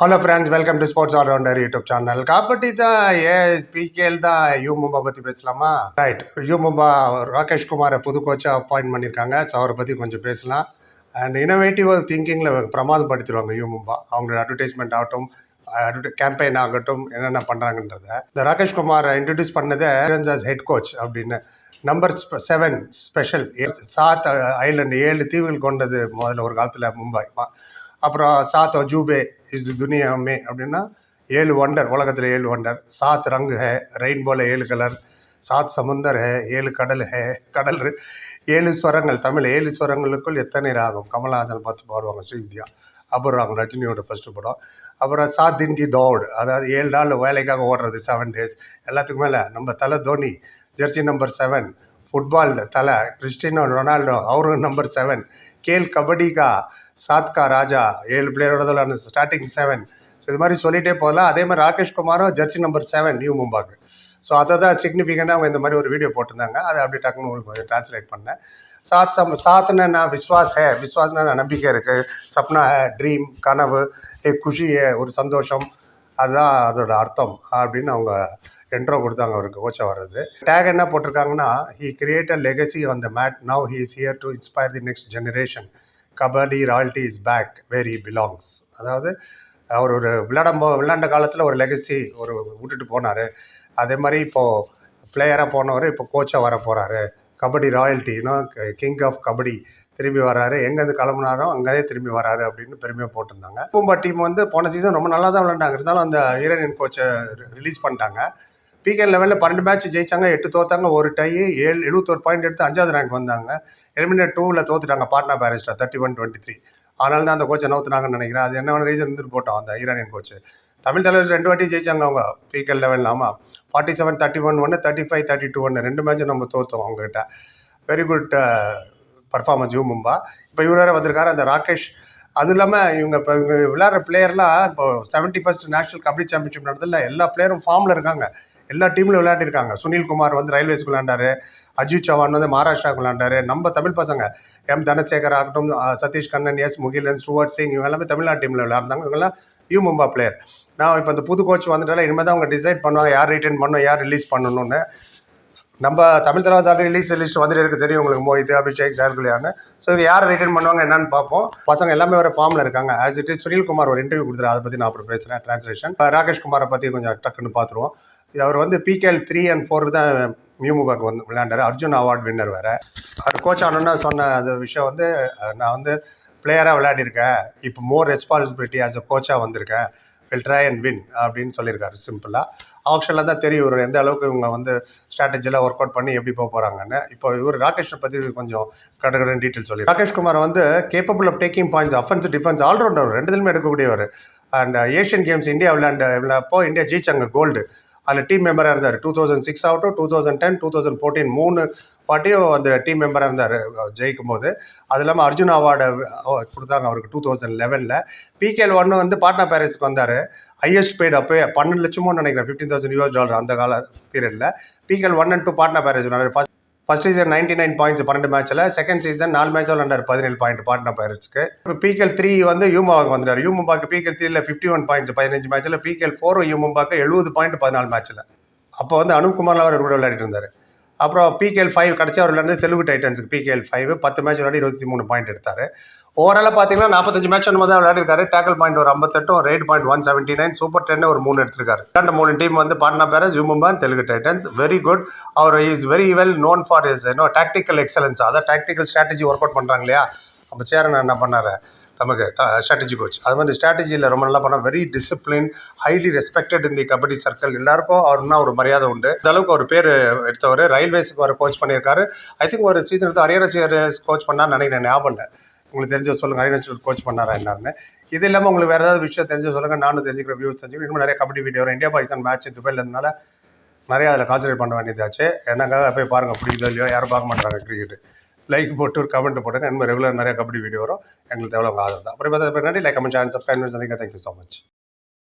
Hello friends welcome to sports all rounder YouTube channel Kappatti தான் ஏ PKL தான் U Mumba பற்றி பேசலாமா? ரைட் யூ மும்பா ராகேஷ் குமாரை புது கோச்சாக அப்பாயின்ட் பண்ணியிருக்காங்க ஸோ அவரை பற்றி கொஞ்சம் பேசலாம். அண்ட் இனோவேட்டிவ் திங்கிங்கில் பிரமாதம் படுத்திடுவாங்க யூ மும்பா அவங்களோட அட்வர்டைஸ்மெண்ட் ஆகட்டும் கேம்பெயின் ஆகட்டும் என்னென்ன பண்ணுறாங்கன்றத இந்த ராகேஷ் குமாரை இன்ட்ரடியூஸ் பண்ணதை ஹெட் கோச் அப்படின்னு நம்பர் செவன் ஸ்பெஷல் சாத் ஐலண்ட் ஏழு தீவுகள் கொண்டது முதல்ல ஒரு காலத்தில் மும்பை. அப்புறம் சாத் ஜூபே இஸ் துனியா மே அப்படின்னா ஏழு ஒண்டர் உலகத்தில் ஏழு ஒண்டர் சாத் ரங்கு ஹே ரெயின்போல ஏழு கலர் சாத் சமுந்தர் ஹே ஏழு கடல் ஹே கடல் ஏழு ஸ்வரங்கள். தமிழ் ஏழு ஸ்வரங்களுக்குள் எத்தனை ராகம்? கமல்ஹாசன் பார்த்து பாடுவாங்க ஸ்ரீவித்யா. அப்புறம் ரஜினியோட ஃபஸ்ட்டு படம். அப்புறம் சாத் தின்கி தோடு அதாவது ஏழு நாள் வேலைக்காக ஓடுறது செவன் டேஸ் எல்லாத்துக்கும் மேலே நம்ம தலை Dhoni jersey number seven football தலை கிறிஸ்டினோ ரொனால்டோ அவரும் நம்பர் செவன் கேல் கபடிக்கா சாத்கா ராஜா ஏழு பிளேயரோட ஸ்டார்டிங் செவன் ஸோ இது மாதிரி சொல்லிகிட்டே போகலாம். அதே மாதிரி ராகேஷ் குமாரும் ஜெர்சி நம்பர் செவன் நியூ மும்பாக்கு. ஸோ அதை தான் சிக்னிஃபிகண்ட்டாக அவங்க இந்த மாதிரி ஒரு வீடியோ போட்டிருந்தாங்க. அதை அப்படியே டக்குன்னு உங்களுக்கு கொஞ்சம் ட்ரான்ஸ்லேட் பண்ணேன். சாத் சம் சாத்னா நான் விஸ்வாஸ் ஹே விஸ்வாஸ்னா நான் நம்பிக்கை இருக்குது சப்னா ஹே ட்ரீம் கனவு ஏ குஷி ஹே ஒரு சந்தோஷம். அதுதான் அதோட அர்த்தம் அப்படின்னு அவங்க என்ட்ரோ கொடுத்தாங்க அவருக்கு கோச்சா வர்றது. டேக் என்ன போட்டிருக்காங்கன்னா he create a legacy on the mat now he is here to inspire the next generation kabaddi royalty is back where he belongs அதாவது அவர் ஒரு விளையாடும் போ- விளையாண்ட காலத்தில் ஒரு லெகசி ஒரு விட்டுட்டு போனார். அதே மாதிரி இப்போது பிளேயராக போனவர் இப்போ கோச்சாக வர போகிறாரு கபடி ராயல்ட்டினா கிங் ஆஃப் கபடி திரும்பி வராரு எங்கேருந்து கிளம்புனாரோ அங்கேயே திரும்பி வராரு அப்படின்னு பெருமையாக போட்டிருந்தாங்க. பூம்பா டீம் வந்து போன சீசன் ரொம்ப நல்லா தான் விளையாண்டாங்க. இருந்தாலும் அந்த ஈரனியன் கோச்சை ரிலீஸ் பண்ணிட்டாங்க. பிகேஎல் லெவலில் பன்னெண்டு மேட்ச் ஜெயிச்சாங்க எட்டு தோத்தாங்க ஒரு டை ஏழு எழுபத்தொரு பாயிண்ட் எடுத்து அஞ்சாவது ரேங்க் வந்தாங்க. எலிமினேட் டூவில் தோத்துட்டாங்க Patna Pirates thirty one twenty three அதனால தான் அந்த கோச்சை நவுத்துனாங்கன்னு நினைக்கிறேன். அது என்ன ரீசன் இருந்துட்டு போட்டோம் அந்த ஈரானியன் கோச்சு தமிழ் தலைவர் ரெண்டு வாட்டி ஜெயிச்சாங்க அவங்க பிகே லெவல் ஆமாம் ஃபார்ட்டி செவன் தேர்ட்டி ஒன் ஒன்று தேர்ட்டி ஃபைவ் தேர்ட்டி டூ ஒன்று ரெண்டு மேட்சும் நம்ம தோற்றோம் அவங்ககிட்ட. Very good performance U Mumba. இப்போ இவர் வேறு வந்திருக்காரு அந்த ராகேஷ். அதுவும் இல்லாமல் இவங்க இப்போ இவங்க விளையாடுற பிளேயர்லாம் இப்போ seventy first national kabaddi championship நடந்ததில்ல எல்லா பிளேயரும் ஃபார்மில் இருக்காங்க. எல்லா டீம்லையும் விளையாடிருக்காங்க சுனில் குமார் வந்து ரயில்வேஸ்க்கு விளையாண்டாரு. அஜித் சவான் வந்து மகாராஷ்டிராவுக்கு விளையாண்டாரு. நம்ம தமிழ் பசங்க எம் தனசேகர் ஆகட்டும் சதீஷ் கண்ணன் எஸ் முகிலன் சுவர்ட் சிங் இவங்க எல்லாமே தமிழ்நாடு டீமில் விளையாடுறாங்க இவங்கெல்லாம் யூ மும்பா பிளேயர் நான் இப்போ இந்த புது கோச் வந்துட்டால இனிமேல் தான் அவங்க டிசைட் பண்ணுவாங்க யார் ரிட்டர்ன் பண்ணணும் யார் ரிலீஸ் பண்ணணும்னு. நம்ம தமிழ் தலைவர் ஆல்ரெடி ரிலீஸ் லிஸ்ட் வந்துட்டு இருக்கு. தெரியும் உங்களுக்கு மோஹித் அபிஷேக் சார்குலியான்னு ஸோ இது யார் ரிட்டர்ன் பண்ணுவாங்க என்னன்னு பார்ப்போம். பசங்க எல்லாமே ஒரு ஃபார்மில் இருக்காங்க. ஆஸ் இட் இஸ் சுனில்குமார் ஒரு இன்டர்வியூ கொடுத்துரு அதை பற்றி நான் அப்புறம் பேசுகிறேன் ட்ரான்ஸ்லேஷன் ராகேஷ் குமாரை பற்றி கொஞ்சம் டக்குன்னு பார்த்துருவோம். அவர் வந்து பிகேஎல் த்ரீ அண்ட் ஃபோர் தான் மியூமுபாக் வந்து விளையாண்டார். அர்ஜுன் அவார்ட் வின்னர் வேறு. அவர் கோச் ஆனோன்னு சொன்ன அந்த விஷயம் வந்து நான் வந்து பிளேயராக விளையாடிருக்கேன். இப்போ மோர் ரெஸ்பான்சிபிலிட்டி ஆஸ் அ கோச்சாக வந்திருக்கேன். வில் ட்ரை அண்ட் வின் அப்படின்னு சொல்லியிருக்காரு சிம்பிளாக ஆப்ஷனில் தான் தெரியும் இவர் எந்த அளவுக்கு இவங்க வந்து ஸ்ட்ராட்டஜிலாம் ஒர்க் அவுட் பண்ணி எப்படி போக போகிறாங்கன்னு இப்போ இவர் ராகேஷை பற்றி கொஞ்சம் கடற்கடன் டீட்டெயில் சொல்லி ராகேஷ் குமார் வந்து capable of taking points offence defence all rounder ரெண்டுலையுமே எடுக்கக்கூடியவர். அண்ட் ஏஷியன் கேம்ஸ் இந்தியா விளையாண்ட விளையாப்போ இந்தியா ஜெயிச்சாங்க கோல்டு அதில் டீம் மெம்பராக இருந்தார். டூ தௌசண்ட் சிக்ஸ் ஆகட்டும் two thousand ten two thousand fourteen மூணு வாட்டியும் அந்த டீம் மெம்பராக இருந்தார் ஜெயிக்கும் போது அது இல்லாமல் அர்ஜுன் அவார்டு கொடுத்தாங்க அவருக்கு டூ தௌசண்ட் லெவனில் பிகேஎல் ஒன்று வந்து பாட்னா பேரண்ட்ஸ்க்கு வந்தார். ஹையஸ்ட் பெய்டு அப்போ பன்னெண்டு லட்சமோ நினைக்கிறேன் ஃபிஃப்டீன் தௌசண்ட் யூஎஸ் டாலர் அந்த கால பீரியடில் PKL one and two Patna Pirates first first season ninety nine points பன்னெண்டு மேட்ச்சில் செகண்ட் சீசன் நாலு மேட்ச் விளாண்டார் பதினேழு பாயிண்ட் பாட்னா பைரட்ஸ்க்கு இப்போ பிகேஎல் த்ரீ வந்து யூமாவுக்கு வந்துட்டார். யூமும்பாக்கு பிகேஎல் த்ரீல ஃபிஃப்டி ஒன் பாயிண்ட்ஸ் பதினஞ்சு மேட்ச்சில் பிகேஎல் ஃபோரும் யூமும்பாக்கு எழுபது பாயிண்ட் பதினாலு மேட்ச்சில் அப்போ வந்து அனுப்குமார்லாம் அவர் கூட விளையாடிட்டு இருந்தார். அப்புறம் பிகேஎல் ஃபைவ் கடைசி அவர் விளையாண்டு தெலுங்கு டைட்டன்ஸுக்கு பிகேஎல் ஃபைவ் பத்து மேட்ச் விளையாடி இருபத்தி மூணு பாயிண்ட் எடுத்தார். ஓவராலாக பார்த்தீங்கன்னா நாற்பத்தஞ்சு மேட்ச் ஒன்று தான் விளையாடிருக்காரு. டேக்கல் பாயிண்ட் ஒரு ஐம்பத்தெட்டும் raid point one seventy nine super ten ஒரு மூணு எடுத்திருக்காரு. ரெண்டு மூணு டீம் வந்து பாட்னா பேரஸ் யூமும்பான் Telugu Titans very good our is very well known for is no tactical excellence அதான் டாக்டிக்கல் ஸ்ட்ராட்டஜி ஒர்க் அவுட் பண்ணுறாங்க இல்லையா? அப்போ சேரன் என்ன பண்ணாரு? நமக்கு ஸ்ட்ராட்டஜி கோச் அது மாதிரி ஸ்ட்ராட்டஜியில் ரொம்ப நல்லா பண்ணால் வெரி டிசிப்ளின் ஹைலி ரெஸ்பெக்டட் இந்த கபடி சர்க்கிள் எல்லாருக்கும் அவருன்னா ஒரு மரியாதை உண்டு. இந்த அளவுக்கு ஒரு பேர் எடுத்தவர். ரயில்வேஸுக்கு வர கோச் பண்ணியிருக்காரு. ஐ திங்க் ஒரு சீசன் எடுத்து ஹரியானா கோச் பண்ணான்னு நினைக்கிறேன். ஞாபகம் இல்லை. உங்களுக்கு தெரிஞ்ச சொல்லுங்கள் ஹரியானா கோச் பண்ணாரா என்னன்னு. இது இல்லாமல் உங்களுக்கு வேறு ஏதாவது விஷயம் தெரிஞ்ச சொல்லுங்கள் நானும் தெரிஞ்சுக்கிற வியூஸ் தெரிஞ்சுக்கிறேன். இன்னும் நிறைய கபடி வீடியோ வரும். இந்தியா பாகிஸ்தான் மேட்ச் துபாயில் இருந்தனால நிறைய அதில் கான்சன்ட்ரேட் பண்ண வேண்டியதாச்சு. எனக்காக போய் பாருங்கள் பிடிக்குதோ இல்லையோ? யாரும் பார்க்க மாட்டாங்க கிரிக்கெட்டு லைக் போட்டு ஒரு கமெண்ட் போட்டுங்க இந்த மாதிரி ரெகுலர் நிறைய கபடி வீடியோ வரும். எங்களுக்கு எவ்வளோ ஆதரவு தான். அப்புறம் பார்த்தா நன்றி. லைக் கமெண்ட் சான்ஸ் சப்ஸ்கிரைப் சந்திங்க தேங்க்யூ ஸோ மச்